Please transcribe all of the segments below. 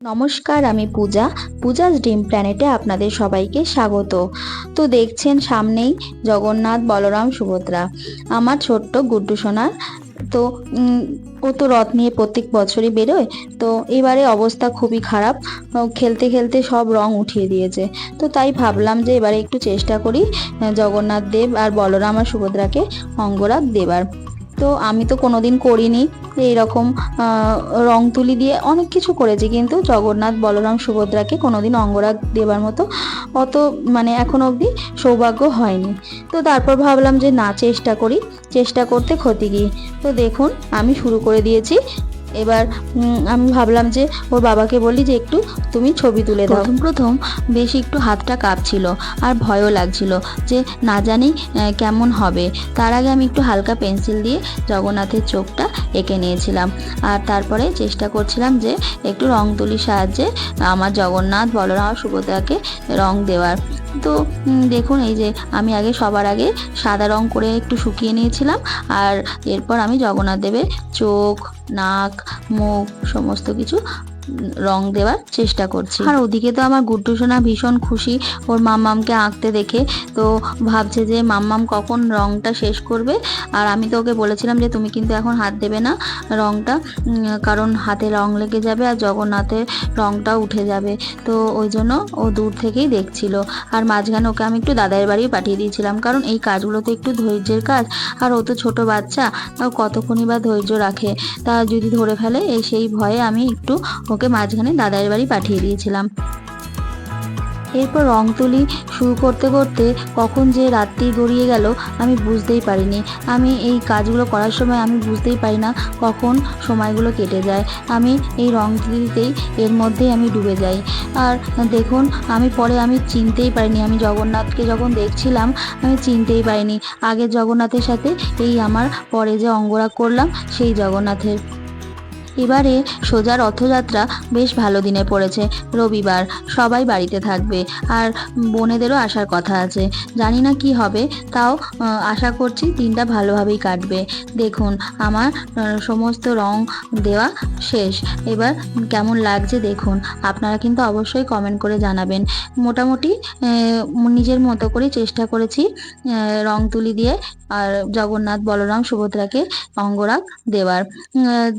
নমস্কার, আমি পূজা। পূজাস ড্রিম প্ল্যানেটে আপনাদের সবাইকে স্বাগত। তো দেখছেন সামনেই জগন্নাথ বলরাম সুভদ্রা, আমার ছোট্ট গুড্ডু সোনার। তো ও তো রথ নিয়ে প্রত্যেক বছরই বেরোয়। তো এবারে অবস্থা খুবই খারাপ। খেলতে খেলতে সব রং উঠিয়ে দিয়েছে। তো তাই ভাবলাম যে এবারে একটু চেষ্টা করি, জগন্নাথ দেব আর বলরাম আর সুভদ্রাকে অঙ্গরাগ দেবার। তো আমি তো কোনোদিন করিনি। এইরকম রং তুলি দিয়ে অনেক কিছু করেছি, কিন্তু জগন্নাথ, বলরাম, সুভদ্রাকে কোনোদিন অঙ্গরাগ দেবার মতো অত মানে এখন অবধি সৌভাগ্য হয়নি। তো তারপর ভাবলাম যে না, চেষ্টা করি। চেষ্টা করতে ক্ষতি কী? তো দেখুন, আমি শুরু করে দিয়েছি। এবার আমি ভাবলাম যে ওর বাবাকে বলি যে একটু তুমি ছবি তুলে দাও। প্রথম প্রথম বেশ একটু হাতটা কাঁপছিল আর ভয়ও লাগছিল যে না জানি কেমন হবে। তার আগে আমি একটু হালকা পেন্সিল দিয়ে জগন্নাথের চোখটা এঁকে নিয়েছিলাম। আর তারপরে চেষ্টা করছিলাম যে একটু রং তুলির সাহায্যে আমার জগন্নাথ বলরাম সুভদ্রাকে রং দেওয়ার। তো দেখুন, এই যে আমি আগে সবার আগে সাদা রং করে একটু শুকিয়ে নিয়েছিলাম আর এরপর আমি জগন্নাথ দেবের চোখ, নাক, মুখ, সমস্ত কিছু রং দেওয়ার চেষ্টা করছি। আর ওদিকে তো আমার গুড্ডু সোনা ভীষণ খুশি। ওর মাম্মামকে আঁকতে দেখে তো ভাবছে যে মাম্মাম কখন রংটা শেষ করবে। আর আমি তো ওকে বলেছিলাম যে, তুমি কিন্তু এখন হাত দেবে না রংটা। কারণ হাতে রং লেগে যাবে আর জগন্নাথের রংটা উঠে যাবে। তো ওই জন্য ও দূর থেকেই দেখছিল। আর মাঝখানে ওকে আমি একটু দাদার বাড়ি পাঠিয়ে দিয়েছিলাম। কারণ এই কাজগুলো তো একটু ধৈর্যের কাজ। আর ও তো ছোট বাচ্চা কতক্ষণই বা ধৈর্য রাখে? তা যদি ধরে ফেলে, এই সেই ভয়ে আমি একটু ওকে মাঝখানে দাদার বাড়ি পাঠিয়ে দিয়েছিলাম। এরপর রং তুলি শুরু করতে করতে কখন যে রাত্রি গড়িয়ে গেল, আমি বুঝতেই পারিনি। আমি এই কাজগুলো করার সময় আমি বুঝতেই পারি না কখন সময়গুলো কেটে যায়। আমি এই রং তুলিতেই এর মধ্যেই আমি ডুবে যাই। আর দেখুন, আমি পরে আমি চিনতেই পারিনি। আমি জগন্নাথকে যখন দেখছিলাম, আমি চিনতেই পারিনি। আগের জগন্নাথের সাথে এই আমার পরে যে অঙ্গরাগ করলাম, সেই জগন্নাথের। এবারে সোজা রথযাত্রা বেশ ভালো দিনে পড়েছে। রবিবার সবাই বাড়িতে থাকবে। আর বোনেদেরও আসার কথা আছে। জানি না কি হবে, তাও আশা করছি দিনটা ভালোভাবেই কাটবে। দেখুন, আমার সমস্ত রং দেওয়া শেষ। এবার কেমন লাগছে দেখুন। আপনারা কিন্তু অবশ্যই কমেন্ট করে জানাবেন। মোটামুটি নিজের মতো করে চেষ্টা করেছি রং তুলি দিয়ে আর জগন্নাথ বলরাম সুভদ্রাকে অঙ্গরাগ দেওয়ার।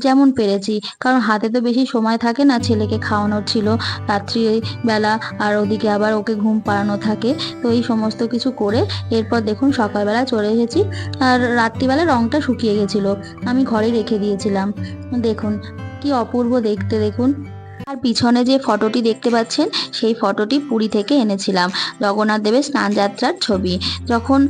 যেমন পেরেছি। কারণ হাতে তো বেশি সময় থাকে না ছেলেকে খাওয়ানোর ছিল। রাত্রি বেলা আর ওদিকে আবার ওকে ঘুম পাড়ানো থাকে। তো এই সমস্ত কিছু করে এরপর দেখুন সকালবেলা চলে এসেছি। আর রাত্রিবেলা রংটা শুকিয়ে গেছিল। আমি ঘরে রেখে দিয়েছিলাম। দেখুন, কি অপূর্ব দেখতে দেখুন। আর পিছনে যে ফটোটি দেখতে পাচ্ছেন, সেই ফটোটি পুরী থেকে এনেছিলাম, জগন্নাথ দেবের স্নানযাত্রার ছবি। যখন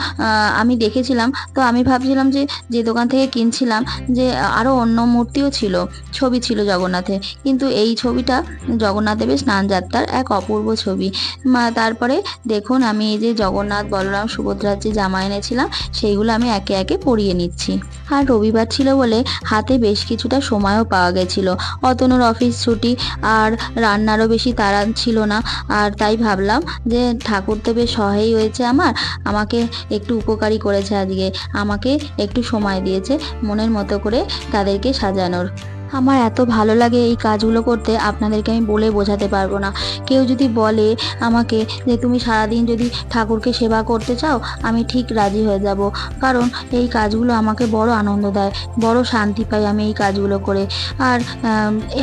আমি দেখেছিলাম, তো আমি ভাবছিলাম যে যে দোকান থেকে কিনছিলাম, যে আরও অন্য মূর্তিও ছিল, ছবি ছিল জগন্নাথের। কিন্তু এই ছবিটা জগন্নাথ দেবের স্নানযাত্রার এক অপূর্ব ছবি। তারপরে দেখুন, আমি এই যে জগন্নাথ, বলরাম, সুভদ্রার যে জামা এনেছিলাম, সেইগুলো আমি একে একে পরিয়ে নিচ্ছি। আর রবিবার ছিল বলে হাতে বেশ কিছুটা সময়ও পাওয়া গেছিল। অতনুর অফিস ছুটি আর রান্নারও বেশি তাড়া ছিল না। আর তাই ভাবলাম যে ঠাকুর তো বেশ সহায়ই হয়েছে আমার। আমাকে একটু উপকারী করেছে আজকে। আমাকে একটু সময় দিয়েছে মনের মতো করে তাদেরকে সাজানোর। আমার এত ভালো লাগে এই কাজগুলো করতে, আপনাদেরকে আমি বলে বোঝাতে পারব না। কেউ যদি বলে আমাকে যে তুমি সারাদিন যদি ঠাকুরকে সেবা করতে চাও, আমি ঠিক রাজি হয়ে যাব। কারণ এই কাজগুলো আমাকে বড় আনন্দ দেয়, বড় শান্তি পাই আমি এই কাজগুলো করে। আর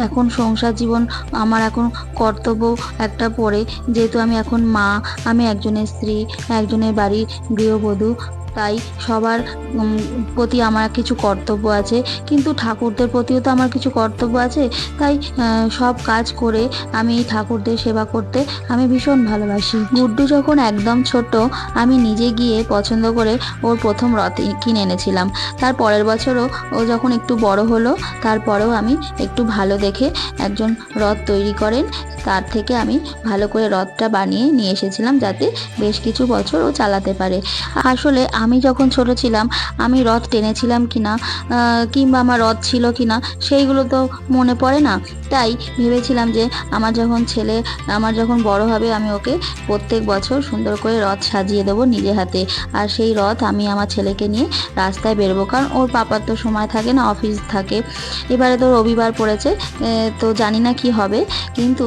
এখন সংসার জীবন আমার এখন কর্তব্য একটা পড়ে যেহেতু আমি এখন মা, আমি একজনের স্ত্রী, একজনের বাড়ির গৃহবধূ তাই সবার প্রতি আমার কিছু কর্তব্য আছে। কিন্তু ঠাকুরদের প্রতিও তো আমার কিছু কর্তব্য আছে। তাই সব কাজ করে আমি এই ঠাকুরদের সেবা করতে আমি ভীষণ ভালোবাসি। গুড্ডু যখন একদম ছোট, আমি নিজে গিয়ে পছন্দ করে ওর প্রথম রথ কিনে এনেছিলাম। তার পরের বছরও ও যখন একটু বড় হলো, তারপরেও আমি একটু ভালো দেখে একজন রথ তৈরি করেন। তার থেকে আমি ভালো করে রথটা বানিয়ে নিয়ে এসেছিলাম যাতে বেশ কিছু বছর ও চালাতে পারে। আসলে আমি যখন ছোট ছিলাম আমি রথ টেনেছিলাম কিনা আহ, কিংবা আমার রথ ছিল কিনা সেইগুলো তো মনে পড়ে না। তাই ভেবেছিলাম যে আমার যখন ছেলে আমার যখন বড় হবে আমি ওকে প্রত্যেক বছর সুন্দর করে রথ সাজিয়ে দেবো নিজে হাতে। আর সেই রথ আমি আমার ছেলেকে নিয়ে রাস্তায় বেরবো কারণ ওর পাপার তো সময় থাকে না অফিস থাকে। এবারে তো রবিবার পড়েছে তো জানি না কি হবে। কিন্তু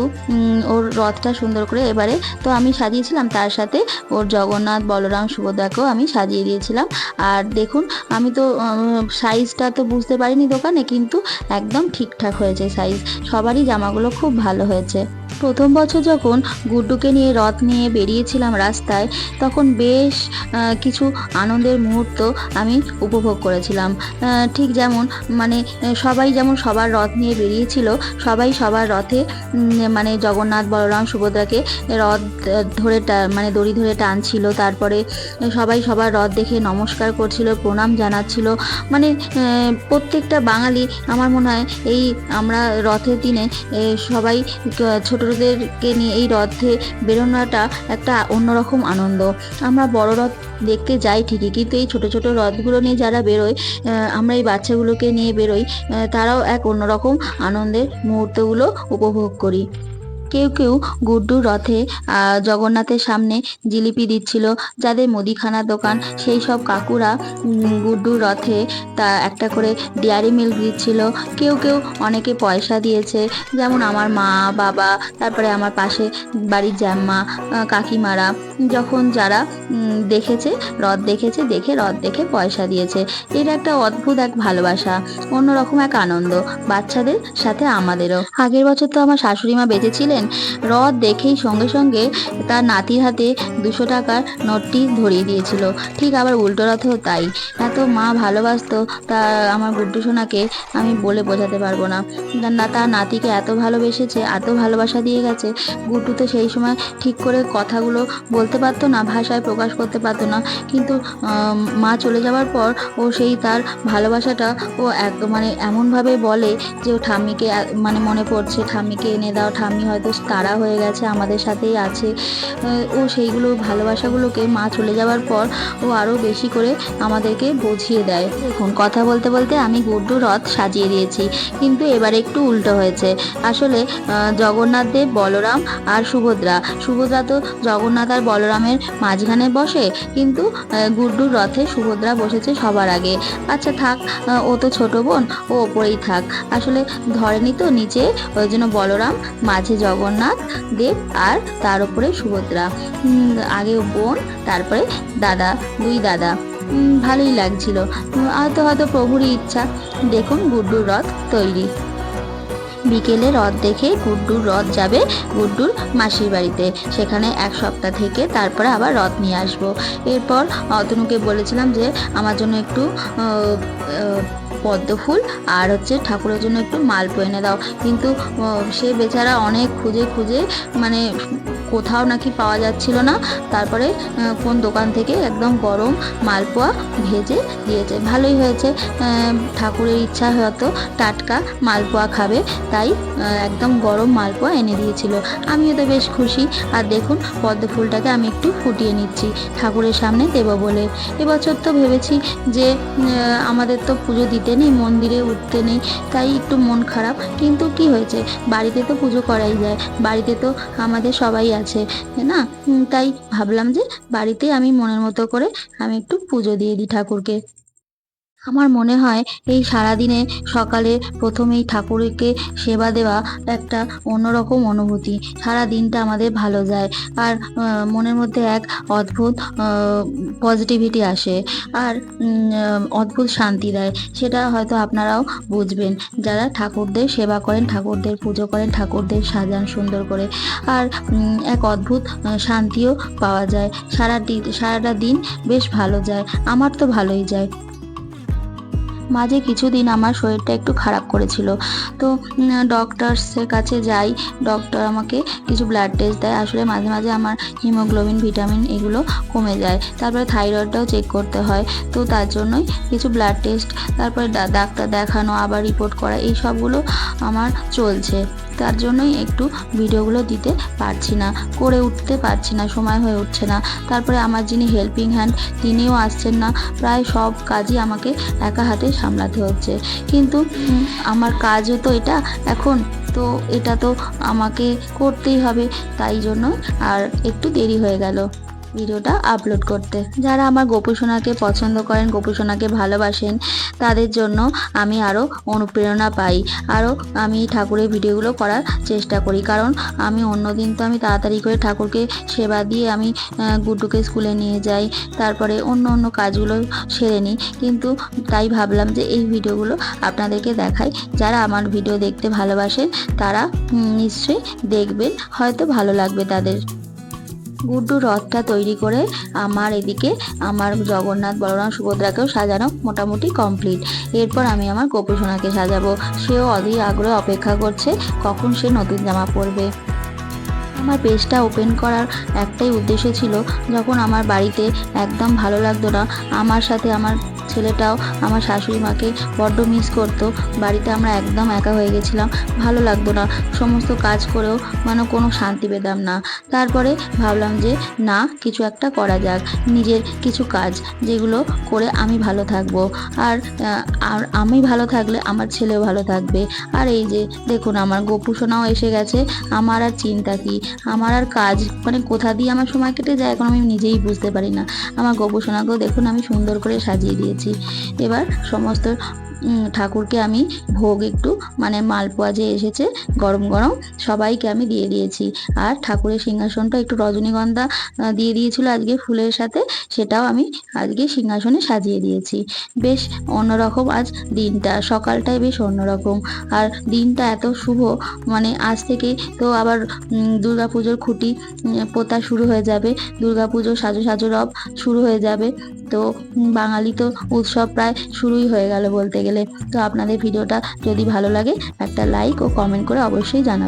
ওর রথটা সুন্দর করে এবারে তো আমি সাজিয়েছিলাম তার সাথে ওর জগন্নাথ বলরাম সুভদ্রাকেও আমি সাজিয়ে দিয়েছিলাম আর দেখুন, আমি তো সাইজটা তো বুঝতে পারিনি দোকানে, কিন্তু একদম ঠিকঠাক হয়েছে সাইজ সবারই জামাগুলো খুব ভালো হয়েছে। প্রথম বছর যখন গুড্ডুকে নিয়ে রথ নিয়ে বেরিয়েছিলাম রাস্তায়, তখন বেশ কিছু আনন্দের মুহূর্ত আমি উপভোগ করেছিলাম। ঠিক যেমন মানে সবাই যেমন সবার রথ নিয়ে বেরিয়েছিল, সবাই সবার রথে মানে জগন্নাথ, বলরাম, সুভদ্রাকে রথ ধরে মানে দড়ি ধরে টানছিল, তারপরে সবাই সবার রথ দেখে নমস্কার করছিল, প্রণাম জানাচ্ছিল। মানে প্রত্যেকটা বাঙালি, আমার মনে হয়, এই আমরা রথের দিনে সবাই ক- ছোটদেরকে নিয়ে এই রথে বেরোনোটা একটা অন্যরকম আনন্দ। আমরা বড় রথ দেখতে যাই ঠিকই, কিন্তু এই ছোটো ছোটো রথগুলো নিয়ে যারা বেরোয় আমরা এই বাচ্চাগুলোকে নিয়ে বেরোই তারাও এক অন্যরকম আনন্দের মুহূর্তগুলো উপভোগ করি। কেউ কেউ গুড্ডুর রথে জগন্নাথের সামনে জিলিপি দিচ্ছিল। যাদের মুদিখানার দোকান সেই সব কাকুরা উম, গুড্ডুর রথে তা একটা করে ডেয়ারি মিল্ক দিচ্ছিল। কেউ কেউ অনেকে পয়সা দিয়েছে যেমন আমার মা বাবা তারপরে আমার পাশে বাড়ির জ্যাম্মা কাকিমারা। যখন যারা দেখেছে রথ দেখেছে দেখে রথ দেখে পয়সা দিয়েছে। এটা একটা অদ্ভুত এক ভালোবাসা অন্যরকম এক আনন্দ বাচ্চাদের সাথে আমাদেরও। আগের বছর তো আমার শাশুড়ি মা বেঁচেছিলেন রথ দেখেই সঙ্গে সঙ্গে তার নাতির হাতে দুশো টাকার নোটটি ধরিয়ে দিয়েছিল। ঠিক আবার উল্টো রথেও তাই। এত মা ভালোবাসতো, তা আমার গুড্ডু সোনাকে আমি বলে বোঝাতে পারব না। না, তার নাতিকে এত ভালোবেসেছে, এত ভালোবাসা দিয়ে গেছে, গুড্ডু তো সেই সময় ঠিক করে কথাগুলো বলতে পারতো না, ভাষায় প্রকাশ করতে পারতো না। কিন্তু মা চলে যাওয়ার পর ও সেই তার ভালোবাসাটা ও এক মানে এমনভাবে বলে যে ও ঠাম্মিকে মানে মনে পড়ছে, ঠাম্মিকে এনে দাও, ঠাম্মি হয়তো তারা হয়ে গেছে, আমাদের সাথেই আছে। ও সেইগুলো ভালোবাসাগুলোকে মা চলে যাওয়ার পর ও আরও বেশি করে আমাদেরকে বুঝিয়ে দেয়। দেখুন, কথা বলতে বলতে আমি গুড্ডু রথ সাজিয়ে দিয়েছি, কিন্তু এবার একটু উল্টো হয়েছে। আসলে জগন্নাথ দেব, বলরাম আর সুভদ্রা। সুভদ্রা তো জগন্নাথ আর বলরামের মাঝখানে বসে, কিন্তু গুড্ডুর রথে সুভদ্রা বসেছে সবার আগে। আচ্ছা থাক ও তো ছোট বোন, ও ওপরেই থাক। আসলে ধরেনি তো নিচে, ওই জন্য বলরাম মাঝে জগন্নাথ দেব আর তার উপরে সুভদ্রা। আগে বোন, তারপরে দাদা, দুই দাদা। ভালোই লাগছিল। হয়তো হয়তো প্রভুরই ইচ্ছা। দেখুন গুড্ডুর রথ তৈরি। বিকেলে রথ দেখে গুড্ডুর রথ যাবে গুড্ডুর মাসির বাড়িতে। সেখানে এক সপ্তাহ থেকে তারপরে আবার রথ নিয়ে আসব। এরপর অতনুকে বলেছিলাম যে, আমার জন্য একটু পদ্ম ফুল আর হচ্ছে ঠাকুরের জন্য একটু মালপো এনে দাও। কিন্তু সে বেচারা অনেক খুঁজে খুঁজে মানে কোথাও নাকি পাওয়া যাচ্ছিল না। তারপরে কোন দোকান থেকে একদম গরম মালপোয়া ভেজে দিয়েছে। ভালোই হয়েছে। ঠাকুরের ইচ্ছা হয়তো টাটকা মালপোয়া খাবে। তাই একদম গরম মালপোয়া এনে দিয়েছিল। আমিও তো বেশ খুশি। আর দেখুন, পদ্ম ফুলটাকে আমি একটু ফুটিয়ে নিচ্ছি ঠাকুরের সামনে দেবো বলে। এবছর তো ভেবেছি যে আমাদের তো পুজো দিতে নেই, মন্দিরে উঠতে নেই। তাই একটু মন খারাপ। কিন্তু কি হয়েছে? বাড়িতে তো পুজো করাই যায়। বাড়িতে তো আমাদের সবাই আছে না? তাই ভাবলাম যে বাড়িতে আমি মনের মতো করে আমি একটু পুজো দিয়ে দিই ঠাকুরকে। আমার মনে হয় এই সারাদিনে সকালে প্রথমেই ঠাকুরকে সেবা দেওয়া একটা অন্যরকম অনুভূতি। সারা দিনটা আমাদের ভালো যায়। আর মনের মধ্যে এক অদ্ভুত পজিটিভিটি আসে। আর অদ্ভুত শান্তি দেয়। সেটা হয়তো আপনারাও বুঝবেন। যারা ঠাকুরদের সেবা করেন, ঠাকুরদের পুজো করেন, ঠাকুরদের সাজান সুন্দর করে। আর এক অদ্ভুত শান্তিও পাওয়া যায়। সারা সারাটা দিন বেশ ভালো যায়। আমার তো ভালোই যায়। মাঝে কিছুদিন আমার শরীরটা একটু খারাপ করেছিল। তো ডক্টরসের কাছে যাই ডক্টর আমাকে কিছু ব্লাড টেস্ট দেয়। আসলে মাঝে মাঝে আমার হিমোগ্লোবিন ভিটামিন এগুলো কমে যায়। তারপরে থাইরয়েডটাও চেক করতে হয়। তো তার জন্যই কিছু ব্লাড টেস্ট তারপরে ডাক্তার দেখানো, আবার রিপোর্ট করা, এই সবগুলো আমার চলছে। তার জন্যই একটু ভিডিওগুলো দিতে পারছি না, করে উঠতে পারছি না, সময় হয়ে উঠছে না। তারপরে আমার যিনি হেল্পিং হ্যান্ড তিনিও আসছেন না। প্রায় সব কাজই আমাকে একা হাতে সামলাতে হচ্ছে কিন্তু আমার কাজও তো এটা এখন, তো এটা তো আমাকে করতেই হবে, তাই জন্য আর একটু দেরি হয়ে গেল। ভিডিওটা আপলোড করতে। যারা আমার গোপুসোনাকে পছন্দ করেন গোপুসোনাকে ভালোবাসেন, তাদের জন্য আমি আরও অনুপ্রেরণা পাই। আরও আমি ঠাকুরের ভিডিওগুলো করার চেষ্টা করি। কারণ আমি অন্যদিন তো আমি তাড়াতাড়ি করে ঠাকুরকে সেবা দিয়ে আমি গুড্ডুকে স্কুলে নিয়ে যাই, তারপরে অন্য অন্য কাজগুলো সেরে নিই। কিন্তু তাই ভাবলাম যে এই ভিডিওগুলো আপনাদেরকে দেখাই। যারা আমার ভিডিও দেখতে ভালোবাসেন, তারা নিশ্চয়ই দেখবেন। হয়তো ভালো লাগবে তাদের। গুড্ডু রথটা তৈরি করে আমার এদিকে আমার জগন্নাথ বলরাম সুভদ্রাকেও সাজানো মোটামুটি কমপ্লিট। এরপর আমি আমার গোপুসোনাকে সাজাবো। সেও অধীর আগ্রহে অপেক্ষা করছে কখন সে নতুন জামা পরবে। আমার পেজটা ওপেন করার একটাই উদ্দেশ্য ছিল, যখন আমার বাড়িতে একদম ভালো লাগতো না, আমার সাথে আমার ছেলেটাও আমার শাশুড়ি মাকে বড্ড মিস করতো। বাড়িতে আমরা একদম একা হয়ে গেছিলাম। ভালো লাগতো না। সমস্ত কাজ করেও মানে কোনো শান্তি পেতাম না। তারপরে ভাবলাম যে, না, কিছু একটা করা যাক। নিজের কিছু কাজ যেগুলো করে আমি ভালো থাকব। আর আর আমি ভালো থাকলে আমার ছেলেও ভালো থাকবে। আর এই যে, দেখুন, আমার গোপুসোনাও এসে গেছে। আমার আর চিন্তা কি? আমার আর কাজ মানে কোথা দিয়ে আমার সময় কেটে যায়? এখন আমি নিজেই বুঝতে পারি না। আমার গোপুসোনাকেও দেখুন, আমি সুন্দর করে সাজিয়ে দিয়েছি। এবার সমস্ত ঠাকুরকে আমি ভোগ একটু মানে মালপোয়া যে এসেছে, গরম গরম, সবাইকে আমি দিয়ে দিয়েছি। আর ঠাকুরের সিংহাসনটা একটু রজনীগন্ধা দিয়ে দিয়েছিল আজকে ফুলের সাথে, সেটাও আমি আজকে সিংহাসনে সাজিয়ে দিয়েছি। বেশ অন্যরকম আজ দিনটা, সকালটাই বেশ অন্যরকম। আর দিনটা এত শুভ মানে আজ থেকে তো আবার দুর্গা পুজোর খুঁটি পোতা শুরু হয়ে যাবে। দুর্গা পুজোর সাজো সাজো রব শুরু হয়ে যাবে। তো বাঙালি তো উৎসব প্রায় শুরুই হয়ে গেল বলতে গেলে তো আপনাদের ভিডিওটা যদি ভালো লাগে একটা লাইক ও কমেন্ট করে অবশ্যই জানাবেন।